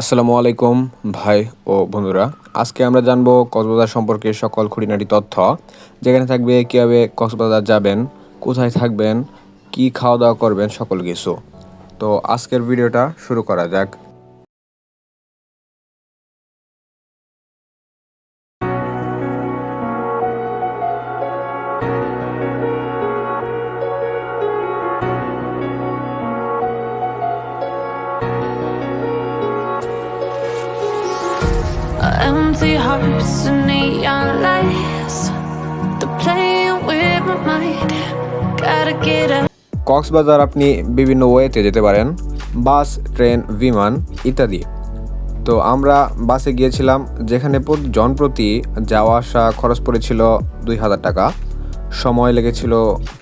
আসসালামু আলাইকুম ভাই ও বন্ধুরা। আজকে আমরা জানব কক্সবাজার সম্পর্কে সকল খুঁটিনাটি তথ্য। যেখানে থাকবে, কীভাবে কক্সবাজার যাবেন, কোথায় থাকবেন, কি খাওয়া দাওয়া করবেন, সকল কিছু। তো আজকের ভিডিওটা শুরু করা যাক। Empty hearts and neon lights. They're playing with my mind. Gotta get up. Cox's Bazar আপনি বিভিন্ন ওয়েতে যেতে পারেন, বাস, ট্রেন, বিমান ইত্যাদি তো আমরা বাসে গিয়েছিলাম যেখানে প্রতি- জনপ্রতি যাওয়া আসা খরচ পড়েছিল দুই হাজার টাকা সময় লেগেছিল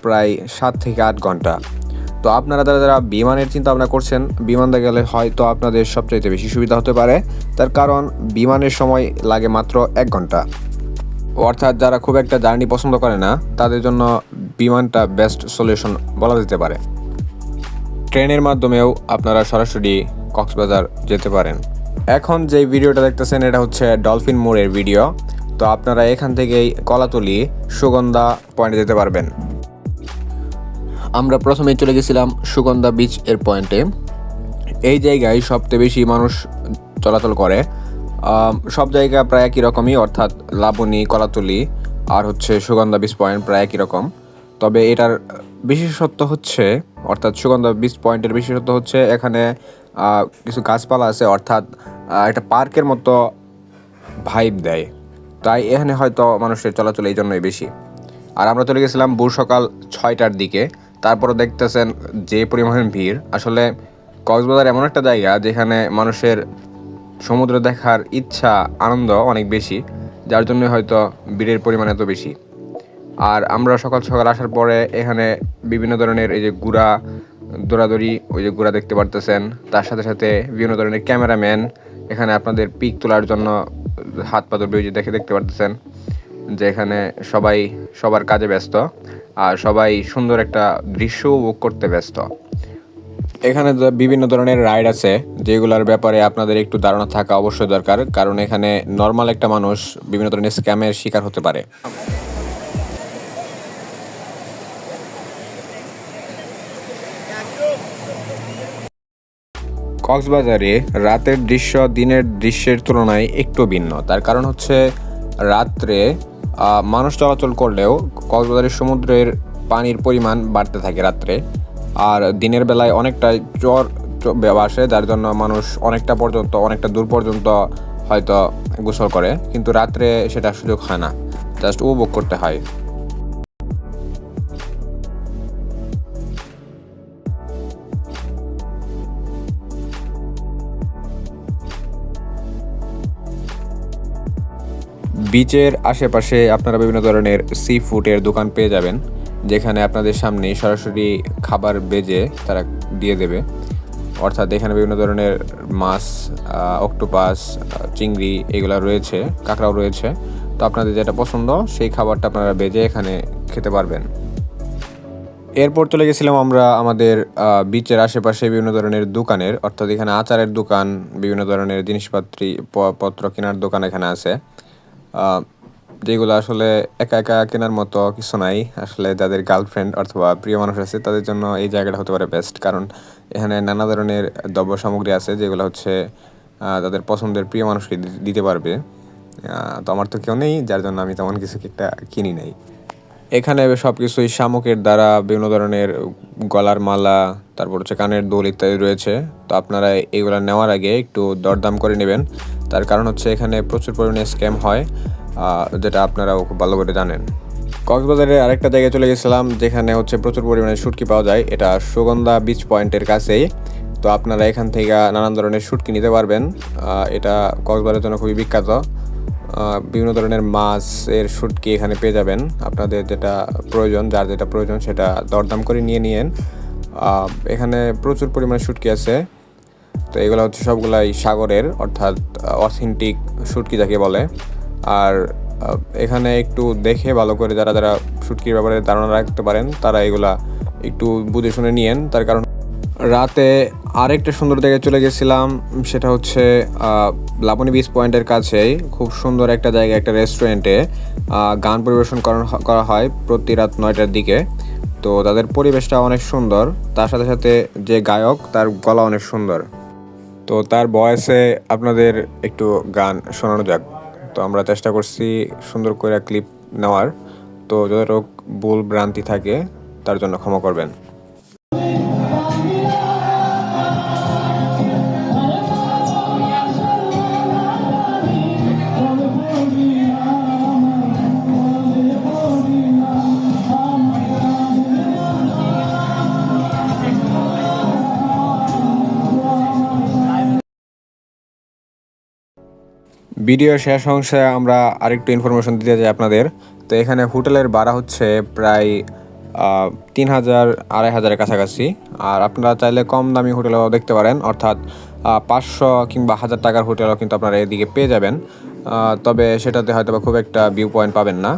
প্রায় সাত থেকে আট ঘণ্টা তো আপনারা যারা যারা বিমানের চিন্তা ভাবনা করছেন, বিমানে গেলে হয়তো আপনাদের সবচাইতে বেশি সুবিধা হতে পারে। তার কারণ, বিমানের সময় লাগে মাত্র এক ঘণ্টা। অর্থাৎ যারা খুব একটা জার্নি পছন্দ করে না, তাদের জন্য বিমানটা বেস্ট সলিউশন বলা যেতে পারে। ট্রেনের মাধ্যমেও আপনারা সরাসরি কক্সবাজার যেতে পারেন। এখন যে ভিডিওটা দেখতেছেন, এটা হচ্ছে ডলফিন মোড়ের ভিডিও। তো আপনারা এখান থেকেই কলাতলি, সুগন্ধা পয়েন্টে যেতে পারবেন। আমরা প্রথমে চলে গেছিলাম সুগন্ধা বিচ এর পয়েন্টে এই জায়গায় সবচেয়ে বেশি মানুষ চলাচল করে। সব জায়গা প্রায় একই রকমই, অর্থাৎ লাবণী, কলাতলি আর হচ্ছে সুগন্ধা বিচ পয়েন্ট প্রায় একই রকম। তবে এটার বিশেষত্ব হচ্ছে, অর্থাৎ সুগন্ধা বিচ পয়েন্টের বিশেষত্ব হচ্ছে এখানে কিছু গাছপালা আছে, অর্থাৎ একটা পার্কের মতো ভাইব দেয়। তাই এখানে হয়তো মানুষের চলাচল এই জন্যই বেশি। আর আমরা চলে গেছিলাম ভোর সকাল ছয়টার দিকে। তারপরে দেখতেছেন যে পরিমাণ ভিড়। আসলে কক্সবাজার এমন একটা জায়গা যেখানে মানুষের সমুদ্র দেখার ইচ্ছা, আনন্দ অনেক বেশি, যার জন্য হয়তো ভিড়ের পরিমাণ এত বেশি। আর আমরা সকাল সকাল আসার পরে এখানে বিভিন্ন ধরনের এই যে গুড়া দৌড়াদৌড়ি, ওই যে গুড়া দেখতে পারতেছেন। তার সাথে সাথে বিভিন্ন ধরনের ক্যামেরাম্যান এখানে আপনাদের পিক তোলার জন্য হাত পা যে দেখে দেখতে পারতেছেন যে এখানে সবাই সবার কাজে ব্যস্ত। আর সবাই সুন্দর একটা দৃশ্য উপভোগ করতে ব্যস্ত। এখানে বিভিন্ন ধরনের রাইড আছে, যেগুলোর ব্যাপারে আপনাদের একটু ধারণা থাকা অবশ্যই দরকার, কারণ এখানে নর্মাল একটা মানুষ বিভিন্ন ধরনের স্ক্যামের শিকার হতে পারে। কক্সবাজারে রাতের দৃশ্য দিনের দৃশ্যের তুলনায় একটু ভিন্ন। তার কারণ হচ্ছে রাত্রে মানুষ চলাচল করলেও কক্সবাজারের সমুদ্রের পানির পরিমাণ বাড়তে থাকে রাত্রে। আর দিনের বেলায় অনেকটা চর আসে, যার জন্য মানুষ অনেকটা পর্যন্ত, অনেকটা দূর পর্যন্ত হয়তো গোসল করে। কিন্তু রাত্রে সেটা সুযোগ হয় না জাস্ট উপভোগ করতে হয়। বিচের আশেপাশে আপনারা বিভিন্ন ধরনের সি ফুডের দোকান পেয়ে যাবেন, যেখানে আপনাদের সামনে সরাসরি খাবার বেজে তারা দিয়ে দেবে। অর্থাৎ এখানে বিভিন্ন ধরনের মাছ অক্টোপাস চিংড়ি এগুলো রয়েছে, কাঁকড়াও রয়েছে। তো আপনাদের যেটা পছন্দ, সেই খাবারটা আপনারা বেজে এখানে খেতে পারবেন। এরপর চলে গেছিলাম আমরা আমাদের বিচের আশেপাশে বিভিন্ন ধরনের দোকানের, অর্থাৎ এখানে আচারের দোকান, বিভিন্ন ধরনের জিনিসপাত্রী পত্র কেনার দোকান এখানে আছে। যেগুলো আসলে একা একা কেনার মতো কিছু নাই। আসলে যাদের গার্লফ্রেন্ড অথবা প্রিয় মানুষ আছে, তাদের জন্য এই জায়গাটা হতে পারে বেস্ট কারণ এখানে নানা ধরনের দ্রব্য সামগ্রী আছে, যেগুলো হচ্ছে তাদের পছন্দের প্রিয় মানুষকে দিতে পারবে। তো আমার তো কেউ নেই, যার জন্য আমি তেমন কিছু একটা কিনি নাই। এখানে সব কিছুই শামুকের দ্বারা, বিভিন্ন ধরনের গলার মালা, তারপর হচ্ছে কানের দোল ইত্যাদি রয়েছে। তো আপনারা এগুলো নেওয়ার আগে একটু দরদাম করে নেবেন। তার কারণ হচ্ছে এখানে প্রচুর পরিমাণে স্ক্যাম হয় যেটা আপনারাও খুব ভালো করে জানেন। কক্সবাজারের আরেকটা জায়গায় চলে গেছিলাম, যেখানে হচ্ছে প্রচুর পরিমাণে শুটকি পাওয়া যায়। এটা সুগন্ধা বিচ পয়েন্টের কাছেই। তো আপনারা এখান থেকে নানান ধরনের শুটকি নিতে পারবেন। এটা কক্সবাজারের জন্য খুবই বিখ্যাত। বিভিন্ন ধরনের মাছের শুটকি এখানে পেয়ে যাবেন। আপনাদের যেটা প্রয়োজন, যার যেটা প্রয়োজন সেটা দরদাম করে নিয়ে নিয়েন। এখানে প্রচুর পরিমাণে শুটকি আছে। তো এগুলো হচ্ছে সবগুলাই সাগরের, অর্থাৎ অথেন্টিক শুটকি যাকে বলে। আর এখানে একটু দেখে ভালো করে যারা যারা শুটকির ব্যাপারে ধারণা রাখতে পারেন, তারা এগুলা একটু বুঝে শুনে নিয়েন। তার কারণ, রাতে আরেকটা সুন্দর জায়গায় চলে গেছিলাম, সেটা হচ্ছে লাবণী বিচ পয়েন্টের কাছেই। খুব সুন্দর একটা জায়গা, একটা রেস্টুরেন্টে গান পরিবেশন করা হয় প্রতি রাত নয়টার দিকে। তো তাদের পরিবেশটা অনেক সুন্দর। তার সাথে সাথে যে গায়ক, তার গলা অনেক সুন্দর। তো তার বয়সে আপনাদের একটু গান শোনানো যাক। তো আমরা চেষ্টা করছি সুন্দর করে ক্লিপ নেওয়ার। তো যতটুক ভুল ভ্রান্তি থাকে, তার জন্য ক্ষমা করবেন। ভিডিও শেষ অংশে আমরা আরেকটু ইনফরমেশন দিতে চাই আপনাদের। তো এখানে হোটেলের ভাড়া হচ্ছে প্রায় তিন হাজার, আড়াই হাজারের কাছাকাছি। আর আপনারা চাইলে কম দামি হোটেলও দেখতে পারেন, অর্থাৎ পাঁচশো কিংবা হাজার টাকার হোটেলও কিন্তু আপনারা এদিকে পেয়ে যাবেন। তবে সেটাতে হয়তো বা খুব একটা ভিউ পয়েন্ট পাবেন না।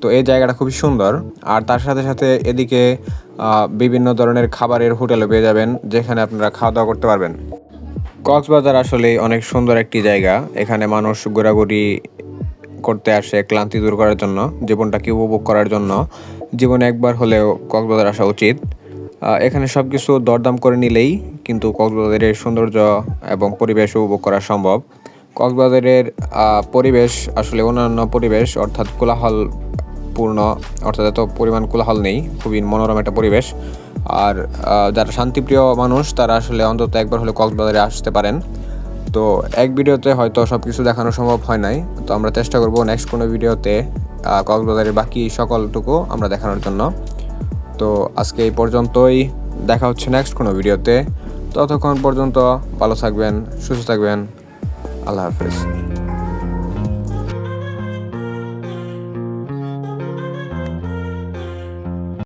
তো এই জায়গাটা খুবই সুন্দর। আর তার সাথে সাথে এদিকে বিভিন্ন ধরনের খাবারের হোটেলও পেয়ে যাবেন, যেখানে আপনারা খাওয়া দাওয়া করতে পারবেন। কক্সবাজার আসলে অনেক সুন্দর একটি জায়গা। এখানে মানুষ ঘোরাঘুরি করতে আসে, ক্লান্তি দূর করার জন্য, জীবনটাকে উপভোগ করার জন্য। জীবনে একবার হলেও কক্সবাজার আসা উচিত। এখানে সব কিছু দরদাম করে নিলেই কিন্তু কক্সবাজারের সৌন্দর্য এবং পরিবেশ উপভোগ করা সম্ভব। কক্সবাজারের পরিবেশ আসলে অন্যান্য পরিবেশ, অর্থাৎ কোলাহল পূর্ণ অর্থাৎ এত পরিমাণ কোলাহল নেই, খুবই মনোরম একটা পরিবেশ। আর যারা শান্তিপ্রিয় মানুষ, তারা আসলে অন্তত একবার হলে কক্সবাজারে আসতে পারেন। তো এক ভিডিওতে হয়তো সব কিছু দেখানো সম্ভব হয় নাই। তো আমরা চেষ্টা করব নেক্সট কোনো ভিডিওতে কক্সবাজারের বাকি সকলটুকু আমরা দেখানোর জন্য। তো আজকে এই পর্যন্তই, দেখা হচ্ছে নেক্সট কোনো ভিডিওতে। ততক্ষণ পর্যন্ত ভালো থাকবেন, সুস্থ থাকবেন। আল্লাহ হাফেজ।